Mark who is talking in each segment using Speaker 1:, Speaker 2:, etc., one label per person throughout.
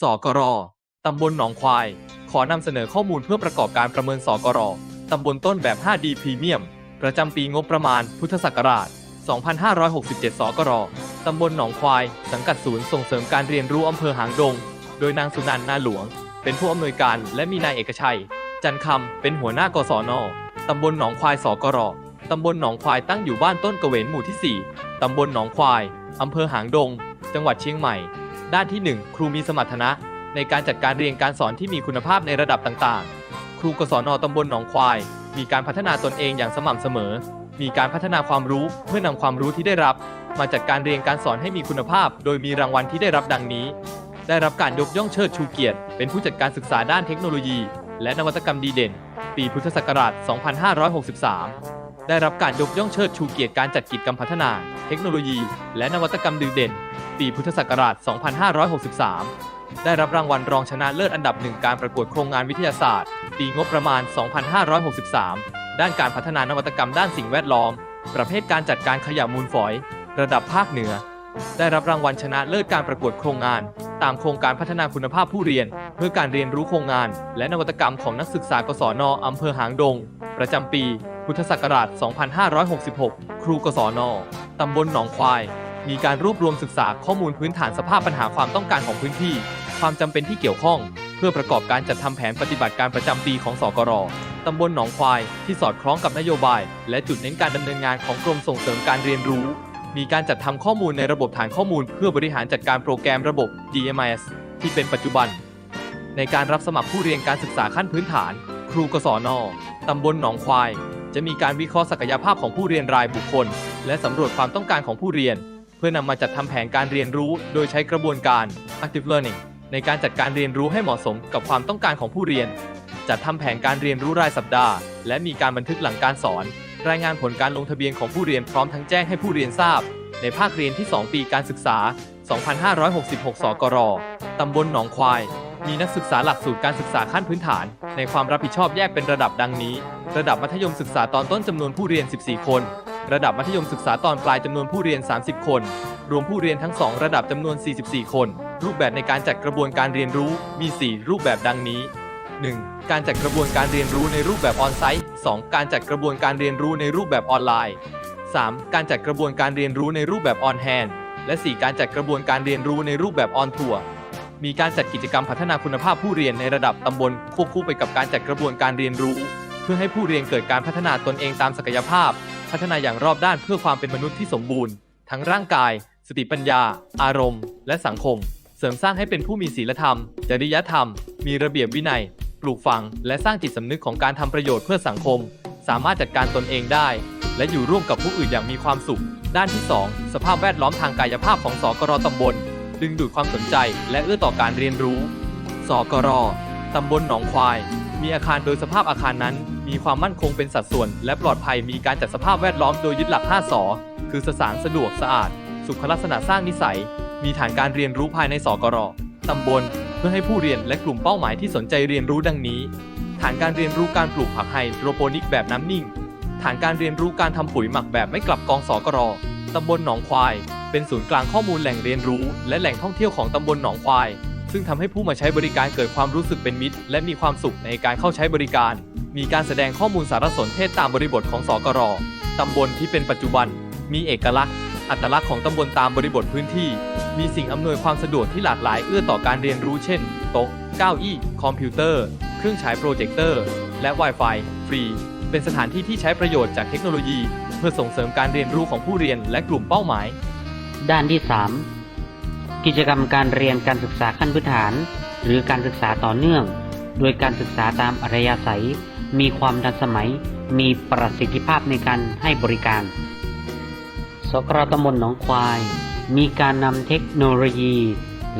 Speaker 1: สกรตำบลหนองควาย ขอนำเสนอข้อมูลเพื่อประกอบการประเมินสกรตำบลต้นแบบ 5D พรีเมียม ประจำปีงบประมาณ พุทธศักราช 2567 สกรตำบลหนองควาย สังกัดศูนย์ส่งเสริมการเรียนรู้อำเภอหางดง โดยนางสุนันท์นาหลวง เป็นผู้อำนวยการและมีนายเอกชัย จันคำเป็นหัวหน้ากศนตำบลหนองควายสกรตำบลหนองควายตั้งอยู่บ้านต้นกระเวนหมู่ที่ 4 ตำบลหนองควาย อำเภอหางดง จังหวัดเชียงใหม่ ด้านที่ 1 ครูมีสมรรถนะ ในการจัดการเรียนการสอนที่มีคุณภาพในระดับต่างๆ ครูกศนตำบลหนองควาย มีการพัฒนาตนเองอย่างสม่ำเสมอ มีการพัฒนาความรู้เพื่อนำความรู้ที่ได้รับ มาจัดการเรียนการสอนให้มีคุณภาพ โดยมีรางวัลที่ได้รับดังนี้ ได้รับการยกย่องเชิดชูเกียรติ เป็นผู้จัดการศึกษาด้านเทคโนโลยี และนวัตกรรมดีเด่น ปีพุทธศักราช 2563 ได้รับการยกย่องเชิดชูเกียรติการจัดกิจกรรมพัฒนา เทคโนโลยี และนวัตกรรมดีเด่น ปีพุทธศักราช 2563 ได้รับรางวัลรองชนะเลิศอันดับหนึ่งการประกวดโครงงานวิทยาศาสตร์ ปีงบประมาณ 2563 ด้านการพัฒนานวัตกรรมด้านสิ่งแวดล้อม ประเภทการจัดการขยะมูลฝอย ระดับภาคเหนือ ได้รับรางวัลชนะเลิศการประกวดโครงงาน ตามโครงการพัฒนาคุณภาพผู้เรียน เพื่อการเรียนรู้โครงงาน และนวัตกรรมของนักศึกษากศนอำเภอหางดง ประจำปี พุทธศักราช 2566 ครูกศน ตำบลหนองควาย มีการรวบรวมศึกษาข้อมูลพื้นฐานสภาพปัญหาความต้องการของพื้นที่ ความจำเป็นที่เกี่ยวข้อง เพื่อประกอบการจัดทำแผนปฏิบัติการประจำปีของสกรตำบลหนองควาย ที่สอดคล้องกับนโยบาย และจุดเน้นการดำเนินงานของกรมส่งเสริมการเรียนรู้ มีการจัดทำข้อมูลในระบบฐานข้อมูล เพื่อบริหารจัดการโปรแกรมระบบ DMS ที่เป็นปัจจุบัน ในการรับสมัครผู้เรียนการศึกษาขั้นพื้นฐาน ครูกศนตำบลหนองควาย จะมีการวิเคราะห์ศักยภาพของผู้เรียนรายบุคคล และสำรวจความต้องการของผู้เรียน เพื่อนำมาจัดทำแผนการเรียนรู้ โดยใช้กระบวนการ active learning ในการจัดการเรียนรู้ให้เหมาะสมกับความต้องการของผู้เรียน จัดทำแผนการเรียนรู้รายสัปดาห์ และมีการบันทึกหลังการสอน รายงานผลการลงทะเบียนของผู้เรียนพร้อมทั้งแจ้งให้ผู้เรียนทราบ ในภาคเรียนที่ 2 ปีการศึกษา 2566 สกรตำบลหนองควาย มีนักศึกษาหลักสูตรการศึกษาขั้นพื้นฐาน ในความรับผิดชอบแยกเป็นระดับดังนี้ ระดับมัธยมศึกษาตอนต้นจำนวนผู้เรียน 14 คน ระดับมัธยมศึกษาตอนปลายจำนวนผู้เรียน 30 คน รวมผู้เรียนทั้ง 2 ระดับจำนวน 44 คน รูปแบบในการจัดกระบวนการเรียนรู้มี 4 รูปแบบดังนี้ 1. การจัดกระบวนการเรียนรู้ในรูปแบบออนไซต์ 2. การจัดกระบวนการเรียนรู้ในรูปแบบออนไลน์ 3. การจัดกระบวนการเรียนรู้ในรูปแบบออนแฮนด์และ 4. การจัดกระบวนการเรียนรู้ในรูปแบบออนทัวร์ มีการจัดกิจกรรมพัฒนาคุณภาพผู้เรียนในระดับตำบลควบคู่ไปกับการจัดกระบวนการเรียนรู้ เพื่อให้ผู้เรียนเกิดการพัฒนาตนเองตามศักยภาพ พัฒนาอย่างรอบด้านเพื่อความเป็นมนุษย์ที่สมบูรณ์ ทั้งร่างกาย สติปัญญา อารมณ์ และสังคม เสริมสร้างให้เป็นผู้มีศีลธรรม จริยธรรม มีระเบียบวินัย ปลูกฝัง และสร้างจิตสำนึกของการทำประโยชน์เพื่อสังคม สามารถจัดการตนเองได้ และอยู่ร่วมกับผู้อื่นอย่างมีความสุข ด้านที่ 2 สภาพแวดล้อมทางกายภาพของสกรตำบล ดึงดูดความสนใจและเอื้อต่อการเรียนรู้ สกรตำบลหนองควาย มีอาคารโดยสภาพอาคารนั้น มีความมั่นคงเป็นสัดส่วน และปลอดภัยมีการจัดสภาพแวดล้อมโดยยึดหลัก 5สอคือสสารสะดวกสะอาด สุขลักษณะสร้างนิสัย มีฐานการเรียนรู้ภายในสกรตำบล เพื่อให้ผู้เรียนและกลุ่มเป้าหมายที่สนใจเรียนรู้ดังนี้ ฐานการเรียนรู้การปลูกผักไฮโดรโปนิกแบบน้ำนิ่ง ฐานการเรียนรู้การทำปุ๋ยหมักแบบไม่กลับกองสกรตำบลหนองควาย เป็นศูนย์กลางข้อมูลแหล่งเรียนรู้ และแหล่งท่องเที่ยวของตำบลหนองควาย ซึ่งทำให้ผู้มาใช้บริการเกิดความรู้สึกเป็นมิตร และมีความสุขในการเข้าใช้บริการ มีการแสดงข้อมูลสารสนเทศตามบริบทของสกรตำบลที่เป็นปัจจุบัน มีเอกลักษณ์ อัตลักษณ์ของตำบลตามบริบทพื้นที่ มีสิ่งอำนวยความสะดวกที่หลากหลายเอื้อต่อการเรียนรู้เช่น โต๊ะ เก้าอี้ คอมพิวเตอร์ เครื่องฉายโปรเจคเตอร์ และ Wi-Fi ฟรี เป็นสถานที่ที่ใช้ประโยชน์จากเทคโนโลยี เพื่อส่งเสริมการเรียนรู้ของผู้เรียนและกลุ่มเป้าหมาย
Speaker 2: ด้านที่ 3 กิจกรรมการเรียนการศึกษาขั้นพื้นฐาน หรือการศึกษาต่อเนื่อง โดยการศึกษาตามอัธยาศัย มีความทันสมัย มีประสิทธิภาพในการให้บริการ สกรตำบลหนองควาย มีการนำเทคโนโลยี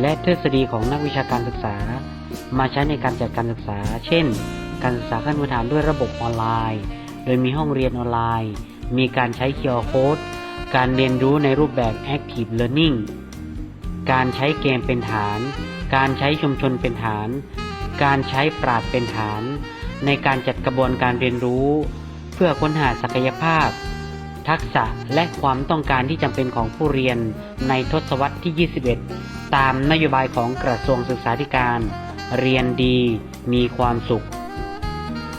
Speaker 2: และทฤษฎีของนักวิชาการศึกษา มาใช้ในการจัดการศึกษา เช่น การศึกษาขั้นพื้นฐานด้วยระบบออนไลน์ โดยมีห้องเรียนออนไลน์ มีการใช้ QR Code การเรียนรู้ในรูปแบบ Active Learning การใช้เกมเป็นฐาน การใช้ชุมชนเป็นฐาน การใช้ปราดเป็นฐาน ในการจัดกระบวนการเรียนรู้ เพื่อค้นหาศักยภาพ ทักษะและความต้องการที่จำเป็นของผู้เรียนในทศวรรษที่ 21 ตามนโยบายของกระทรวงศึกษาธิการ เรียนดี มีความสุข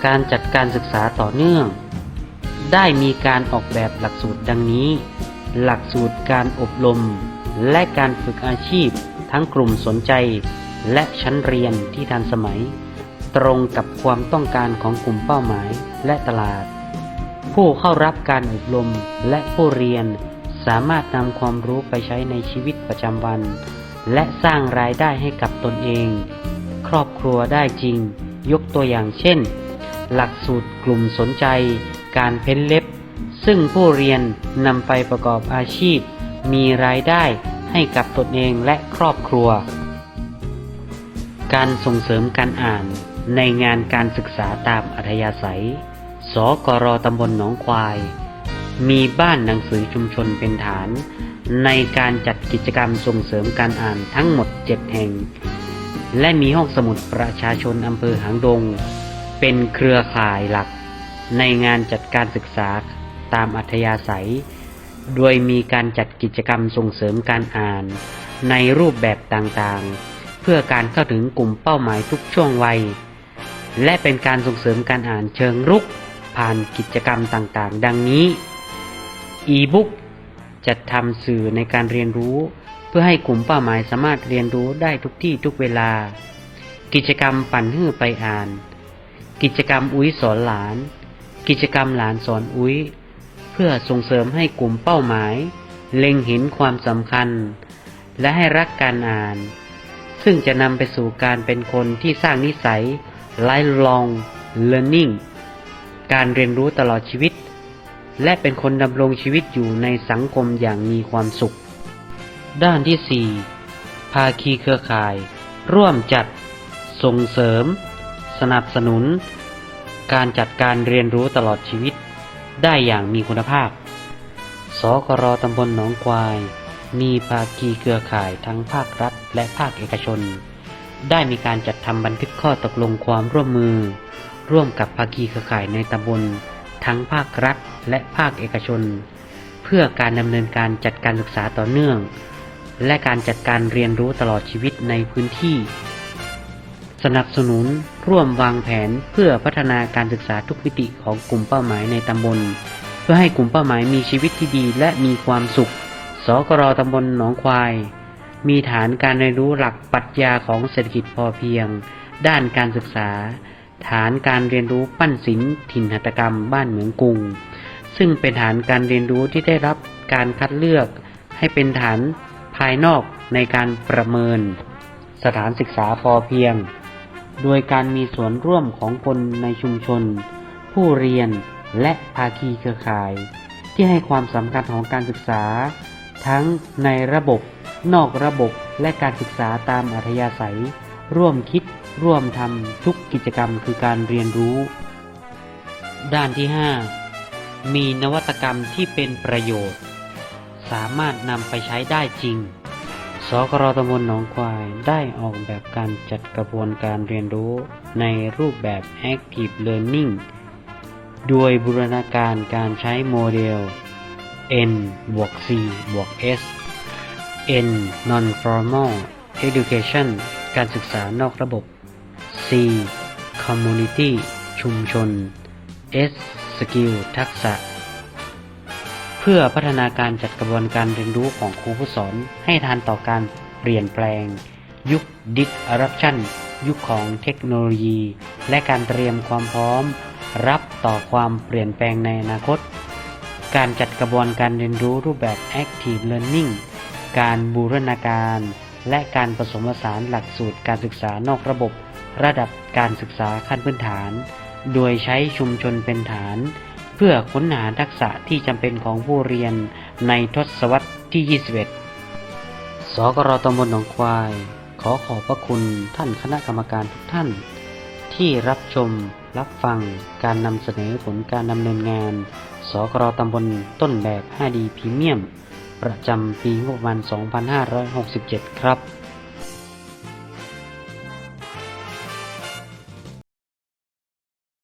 Speaker 2: การจัดการศึกษาต่อเนื่อง ได้มีการออกแบบหลักสูตรดังนี้ หลักสูตรการอบรม และการฝึกอาชีพ ทั้งกลุ่มสนใจ และชั้นเรียนที่ทันสมัย ตรงกับความต้องการของกลุ่มเป้าหมายและตลาด ผู้เข้ารับการอบรมและผู้เรียนสามารถนำความรู้ไปใช้ในชีวิตประจำวัน และสร้างรายได้ให้กับตนเอง ครอบครัวได้จริง ยกตัวอย่างเช่น หลักสูตรกลุ่มสนใจ การเพ้นเล็บ ซึ่งผู้เรียนนำไปประกอบอาชีพ มีรายได้ให้กับตนเองและครอบครัว การส่งเสริมการอ่านในงานการศึกษาตามอัธยาศัย สกรตำบลหนองควาย มีบ้านหนังสือชุมชนเป็นฐาน ในการจัดกิจกรรมส่งเสริมการอ่านทั้งหมด 7 แห่ง และมีห้องสมุดประชาชนอำเภอหางดง เป็นเครือข่ายหลัก ในงานจัดการศึกษาตามอัธยาศัย โดยมีการจัดกิจกรรมส่งเสริมการอ่าน ในรูปแบบต่างๆ เพื่อการเข้าถึงกลุ่มเป้าหมายทุกช่วงวัย และเป็นการส่งเสริมการอ่านเชิงรุก ผ่านกิจกรรมต่างๆ ดังนี้ e-book จัดทำสื่อในการเรียนรู้ เพื่อให้กลุ่มเป้าหมายสามารถเรียนรู้ได้ทุกที่ทุกเวลา กิจกรรมปั่นหื้อไปอ่าน กิจกรรมอุ้ยสอนหลาน กิจกรรมหลานสอนอุ้ย เพื่อส่งเสริมให้กลุ่มเป้าหมาย เล็งเห็นความสำคัญ และให้รักการอ่าน ซึ่งจะนำไปสู่การเป็นคนที่สร้างนิสัย lifelong learning การเรียนรู้ตลอดชีวิต และเป็นคนดำรงชีวิตอยู่ในสังคมอย่างมีความสุข ด้านที่ 4 ภาคีเครือข่าย ร่วมจัด ส่งเสริม สนับสนุน การจัดการเรียนรู้ตลอดชีวิต ได้อย่างมีคุณภาพ สกรตำบลหนองควาย มีภาคีเครือข่ายทั้งภาครัฐ และภาคเอกชน ได้มีการจัดทำบันทึกข้อตกลงความร่วมมือ ร่วมกับภาคีเครือข่ายในตำบล ทั้งภาครัฐ และภาคเอกชน เพื่อการดำเนินการจัดการศึกษาต่อเนื่อง และการจัดการเรียนรู้ตลอดชีวิตในพื้นที่ สนับสนุน ร่วมวางแผนเพื่อพัฒนาการศึกษาทุกมิติของกลุ่มเป้าหมายในตำบล เพื่อให้กลุ่มเป้าหมายมีชีวิตที่ดีและมีความสุข สกรตำบลหนองควาย มีฐานการเรียนรู้หลักปรัชญาของเศรษฐกิจพอเพียง ด้านการศึกษา ฐานการเรียนรู้ปั้นศิลป์ถิ่นหัตถกรรมบ้านเหมืองกรุงซึ่งเป็นฐานการเรียนรู้ที่ได้รับการคัดเลือก ให้เป็นฐานภายนอกในการประเมิน สถานศึกษาพอเพียง โดยการมีส่วนร่วมของคนในชุมชน ผู้เรียนและภาคีเครือข่าย ที่ให้ความสำคัญของการศึกษา ทั้งในระบบ นอกระบบและการศึกษาตามอัธยาศัย ร่วมคิด ร่วมทำทุกกิจกรรมคือการเรียนรู้ ด้านที่ 5 มีนวัตกรรมที่เป็นประโยชน์ สามารถนำไปใช้ได้จริง สกรตำบลหนองควายได้ออกแบบการจัดกระบวนการเรียนรู้ในรูปแบบ Active Learning โดยบูรณาการการใช้โมเดล N บวก C บวก S N Non-Formal Education การศึกษานอกระบบ C Community ชุมชน S Skill ทักษะ พื่อพัฒนาการจัดกระบวนการเรียนรู้ของครูผู้สอนให้ทันต่อการเปลี่ยนแปลง ยุค Disruption ยุคของเทคโนโลยี และการเตรียมความพร้อม รับต่อความเปลี่ยนแปลงในอนาคต การจัดกระบวนการเรียนรู้รูปแบบ Active Learning การบูรณาการ และการผสมผสานหลักสูตรการศึกษานอกระบบ ระดับการศึกษาขั้นพื้นฐาน โดยใช้ชุมชนเป็นฐาน เพื่อค้นหาทักษะที่จำเป็นของผู้เรียนในทศวรรษที่ 21 สกรตำบลหนองควาย ขอขอบพระคุณท่านคณะกรรมการทุกท่าน ที่รับชมรับฟังการนำเสนอผลการดำเนินงาน สกรตำบลต้นแบบ 5D พรีเมียม ประจำปีงบประมาณ 2567 ครับ